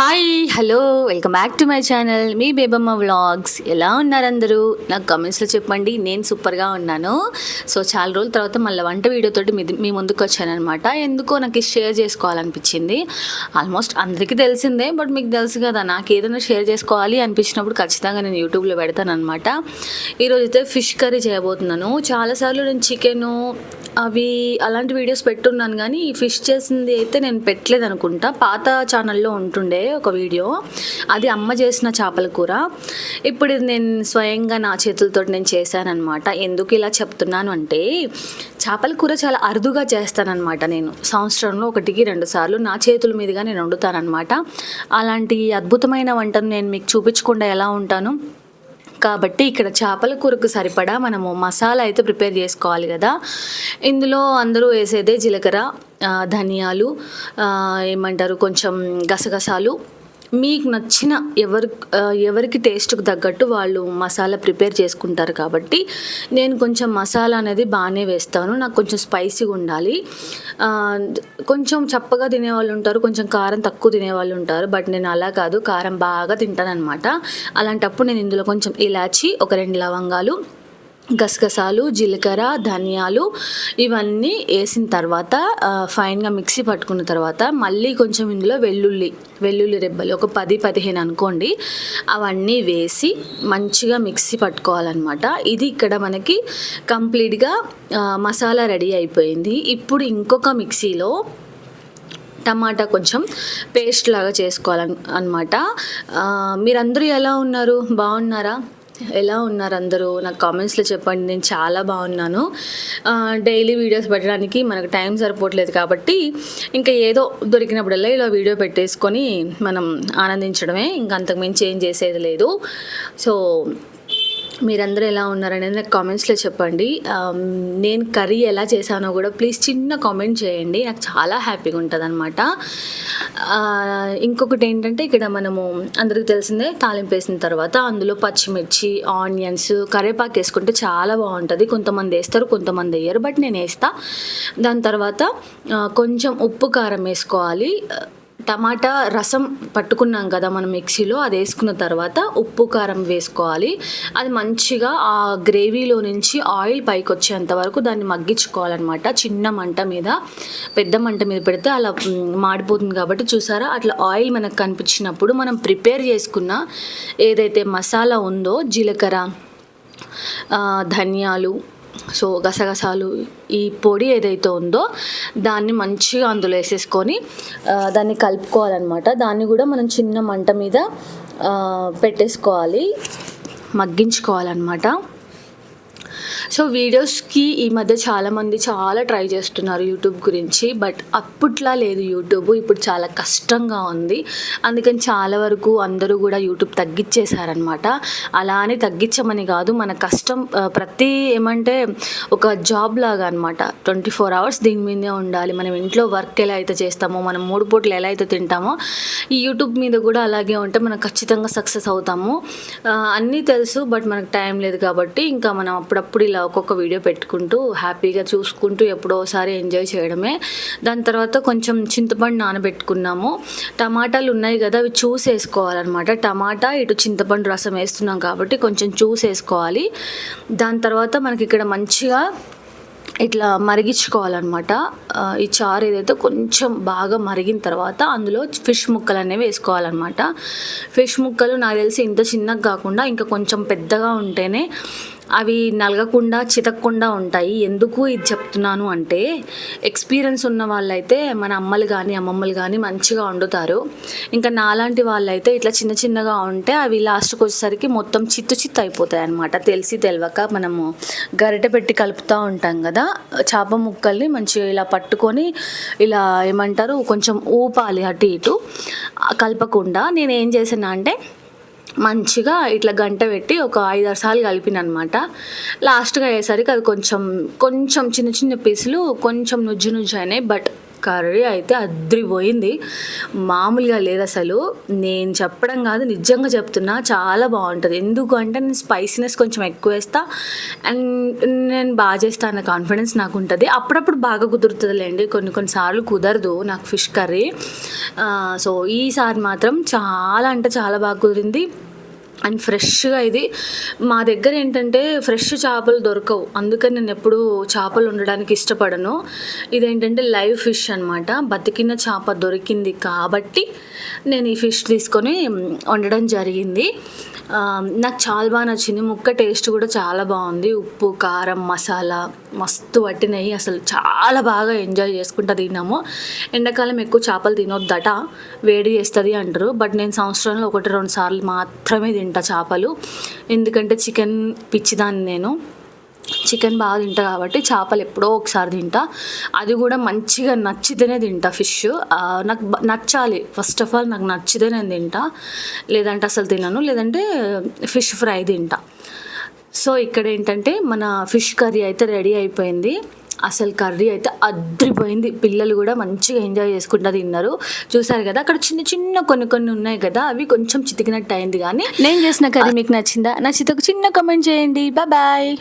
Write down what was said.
Hi hello welcome back to my channel me Bebamma vlogs ఎలా ఉన్నారు అందరూ? నాకు కమెంట్స్లో చెప్పండి. నేను సూపర్గా ఉన్నాను. సో చాలా రోజుల తర్వాత మళ్ళీ వంట వీడియోతోటి మీ మీ ముందుకు వచ్చానమాట ఎందుకో నాకు షేర్ చేసుకోవాలనిపించింది. ఆల్మోస్ట్ అందరికీ తెలిసిందే బట్ మీకు తెలుసు కదా నాకు ఏదైనా షేర్ చేసుకోవాలి అనిపించినప్పుడు ఖచ్చితంగా నేను యూట్యూబ్లో పెడతాను అనమాట ఈరోజు అయితే ఫిష్ కర్రీ చేయబోతున్నాను. చాలాసార్లు నేను చికెను అవి అలాంటి వీడియోస్ పెట్టున్నాను కానీ ఈ ఫిష్ చేసింది అయితే నేను పెట్టలేదు అనుకుంటా. పాత ఛానల్లో ఉంటుండే. ఒక వీడియో. అది అమ్మ చేసిన చేపల కూర. ఇప్పుడు ఇది నేను స్వయంగా నా చేతులతో నేను చేశానన్నమాట. ఎందుకు ఇలా చెప్తున్నాను అంటే చేపల కూర చాలా అరుదుగా చేస్తానన్నమాట నేను. సంవత్సరంలో ఒకటికి రెండు సార్లు నా చేతుల మీదుగా నేను వండుతానమాట అలాంటి అద్భుతమైన వంటను నేను మీకు చూపించకుండా ఎలా ఉంటాను? కాబట్టి ఇక్కడ చేపల కూరకు సరిపడా మనము మసాలా అయితే ప్రిపేర్ చేసుకోవాలి కదా. ఇందులో అందరూ వేసేదే జీలకర్ర ధనియాలు ఏమంటారు కొంచెం గసగసాలు మీకు నచ్చిన ఎవరి ఎవరికి టేస్ట్కి తగ్గట్టు వాళ్ళు మసాలా ప్రిపేర్ చేసుకుంటారు కాబట్టి నేను కొంచెం మసాలా అనేది బాగానే వేస్తాను. నాకు కొంచెం స్పైసీగా ఉండాలి. కొంచెం చప్పగా తినేవాళ్ళు ఉంటారు కొంచెం కారం తక్కువ తినేవాళ్ళు ఉంటారు బట్ నేను అలా కాదు. కారం బాగా తింటాను అనమాట అలాంటప్పుడు నేను ఇందులో కొంచెం ఇలాచి ఒక రెండు లవంగాలు గసగసాలు జీలకర్ర ధనియాలు ఇవన్నీ వేసిన తర్వాత ఫైన్గా మిక్సీ పట్టుకున్న తర్వాత మళ్ళీ కొంచెం ఇందులో వెల్లుల్లి వెల్లుల్లి రెబ్బలు ఒక పది పదిహేను అనుకోండి. అవన్నీ వేసి మంచిగా మిక్సీ పట్టుకోవాలన్నమాట. ఇది ఇక్కడ మనకి కంప్లీట్గా మసాలా రెడీ అయిపోయింది. ఇప్పుడు ఇంకొక మిక్సీలో టమాటా కొంచెం పేస్ట్ లాగా చేసుకోవాలని అనమాట మీరందరూ ఎలా ఉన్నారు? బాగున్నారా? ఎలా ఉన్నారు అందరూ? నాకు కామెంట్స్లో చెప్పండి. నేను చాలా బాగున్నాను. డైలీ వీడియోస్ పెట్టడానికి మనకు టైం సరిపోవట్లేదు కాబట్టి ఇంకా ఏదో దొరికినప్పుడల్లా ఇలా వీడియో పెట్టేసుకొని మనం ఆనందించడమే. ఇంకా అంతకు మించి ఏం చేసేది లేదు. సో మీరందరూ ఎలా ఉన్నారనేది నాకు కామెంట్స్లో చెప్పండి. Um, నేను కర్రీ ఎలా చేశానో కూడా ప్లీజ్ చిన్న కామెంట్ చేయండి. నాకు చాలా హ్యాపీగా ఉంటుంది అనమాట uh, ఇంకొకటి ఏంటంటే ఇక్కడ మనము అందరికి తెలిసిందే తాలింపు వేసిన తర్వాత అందులో పచ్చిమిర్చి ఆనియన్స్ కరివేపాకు వేసుకుంటే చాలా బాగుంటుంది. కొంతమంది వేస్తారు కొంతమంది వేయరు. బట్ నేను వేస్తా. దాని తర్వాత uh, కొంచెం ఉప్పు కారం వేసుకోవాలి. టమాటా రసం పట్టుకున్నాం కదా మనం మిక్సీలో అది వేసుకున్న తర్వాత ఉప్పు కారం వేసుకోవాలి. అది మంచిగా ఆ గ్రేవీలో నుంచి ఆయిల్ పైకి వచ్చేంత వరకు దాన్ని మగ్గించుకోవాలన్నమాట. చిన్న మంట మీద పెద్ద మంట మీద పెడితే అలా మాడిపోతుంది కాబట్టి చూసారా? అట్లా ఆయిల్ మనకు కనిపించినప్పుడు మనం ప్రిపేర్ చేసుకున్న ఏదైతే మసాలా ఉందో జీలకర్ర ధనియాలు సో గసగసాలు ఈ పొడి ఏదైతే ఉందో దాన్ని మంచిగా అందులో వేసేసుకొని దాన్ని కలుపుకోవాలన్నమాట. దాన్ని కూడా మనం చిన్న మంట మీద పెట్టేసుకోవాలి మగ్గించుకోవాలన్నమాట. సో వీడియోస్కి ఈ మధ్య చాలామంది చాలా ట్రై చేస్తున్నారు యూట్యూబ్ గురించి బట్ అప్పట్లా లేదు యూట్యూబ్. ఇప్పుడు చాలా కష్టంగా ఉంది. అందుకని చాలా వరకు అందరూ కూడా యూట్యూబ్ తగ్గించేశారనమాట అలా అని తగ్గించమని కాదు మన కష్టం ప్రతి ఏమంటే ఒక జాబ్ లాగా అనమాట ట్వంటీ ఫోర్ అవర్స్ దీని మీదే ఉండాలి. మనం ఇంట్లో వర్క్ ఎలా అయితే చేస్తామో మనం మూడు పూటలు ఎలా అయితే తింటామో ఈ యూట్యూబ్ మీద కూడా అలాగే ఉంటే మనం ఖచ్చితంగా సక్సెస్ అవుతాము. అన్నీ తెలుసు బట్ మనకు టైం లేదు కాబట్టి ఇంకా మనం అప్పుడప్పుడు ఇలా ఒక్కొక్క వీడియో పెట్టుకుంటూ హ్యాపీగా చూసుకుంటూ ఎప్పుడో ఒకసారి ఎంజాయ్ చేయడమే. దాని తర్వాత కొంచెం చింతపండు నానబెట్టుకున్నాము. టమాటాలు ఉన్నాయి కదా అవి చూసి వేసుకోవాలన్నమాట. టమాటా ఇటు చింతపండు రసం వేస్తున్నాం కాబట్టి కొంచెం చూసి వేసుకోవాలి. దాని తర్వాత మనకి ఇక్కడ మంచిగా ఇట్లా మరిగించుకోవాలన్నమాట. ఈ చారు ఏదైతే కొంచెం బాగా మరిగిన తర్వాత అందులో ఫిష్ ముక్కలు అనేవి వేసుకోవాలన్నమాట. ఫిష్ ముక్కలు నాకు తెలిసి ఇంత చిన్నగా కాకుండా ఇంకా కొంచెం పెద్దగా ఉంటేనే అవి నలగకుండా చితక్కుండా ఉంటాయి. ఎందుకు ఇది చెప్తున్నాను అంటే ఎక్స్పీరియన్స్ ఉన్న వాళ్ళైతే మన అమ్మలు కానీ అమ్మమ్మలు కానీ మంచిగా వండుతారు. ఇంకా నాలాంటి వాళ్ళైతే ఇట్లా చిన్న చిన్నగా ఉంటే అవి లాస్ట్కి వచ్చేసరికి మొత్తం చిత్తు చిత్తు అయిపోతాయి అనమాట తెలిసి తెలియక మనము గరిటె పెట్టి కలుపుతూ ఉంటాం కదా చేప ముక్కల్ని మంచిగా ఇలా పట్టుకొని ఇలా ఏమంటారు కొంచెం ఊపాలి అటు ఇటు కలపకుండా. నేను ఏం చేసాను అంటే మంచిగా ఇట్లా గంట పెట్టి ఒక ఐదారు సార్లు కలిపిన అనమాట లాస్ట్గా అయ్యేసరికి అది కొంచెం కొంచెం చిన్న చిన్న పీసులు కొంచెం నుజ్జు నుజ్జు అయినాయి బట్ కర్రీ అయితే అద్రిపోయింది. మామూలుగా లేదు అసలు. నేను చెప్పడం కాదు నిజంగా చెప్తున్నా చాలా బాగుంటుంది. ఎందుకు అంటే నేను స్పైసీనెస్ కొంచెం ఎక్కువ వేస్తా అండ్ నేను బాగా చేస్తా అన్న కాన్ఫిడెన్స్ నాకు ఉంటుంది అప్పుడప్పుడు బాగా కుదురుతుందిలేండి కొన్ని కొన్నిసార్లు కుదరదు నాకు ఫిష్ కర్రీ. సో ఈసారి మాత్రం చాలా అంటే చాలా బాగా కుదిరింది. అండ్ ఫ్రెష్గా ఇది. మా దగ్గర ఏంటంటే ఫ్రెష్ చేపలు దొరకవు. అందుకని నేను ఎప్పుడు చేపలు ఉండడానికి ఇష్టపడను. ఇదేంటంటే లైవ్ ఫిష్ అనమాట బతికిన చేప దొరికింది కాబట్టి నేను ఈ ఫిష్ తీసుకొని వండడం జరిగింది. నాకు చాలా బాగా నచ్చింది. ముక్క టేస్ట్ కూడా చాలా బాగుంది. ఉప్పు కారం మసాలా మస్తు పట్టినాయి. అసలు చాలా బాగా ఎంజాయ్ చేసుకుంటా తిన్నాము. ఎండాకాలం ఎక్కువ చేపలు తినొద్దట. వేడి చేస్తుంది అంటారు. బట్ నేను సంవత్సరంలో ఒకటి రెండు సార్లు మాత్రమే తింటాను తింటా చేపలు. ఎందుకంటే చికెన్ పిచ్చిదాన్ని నేను. చికెన్ బాగా తింటా కాబట్టి చేపలు ఎప్పుడో ఒకసారి తింటా. అది కూడా మంచిగా నచ్చితేనే తింటా ఫిష్. నాకు నచ్చాలి. ఫస్ట్ ఆఫ్ ఆల్ నాకు నచ్చితే నేను తింటా. లేదంటే అసలు తినను. లేదంటే ఫిష్ ఫ్రై తింటా. సో ఇక్కడ ఏంటంటే మన ఫిష్ కర్రీ అయితే రెడీ అయిపోయింది. అసలు కర్రీ అయితే అద్రిపోయింది. పిల్లలు కూడా మంచిగా ఎంజాయ్ చేసుకుంటా తిన్నారు. చూసారు కదా అక్కడ చిన్న చిన్న కొన్ని కొన్ని ఉన్నాయి కదా అవి కొంచెం చితికినట్టు అయింది కానీ నేను చేసిన కర్రీ మీకు నచ్చిందా? నచ్చితే ఒక చిన్న కమెంట్ చేయండి. బాయ్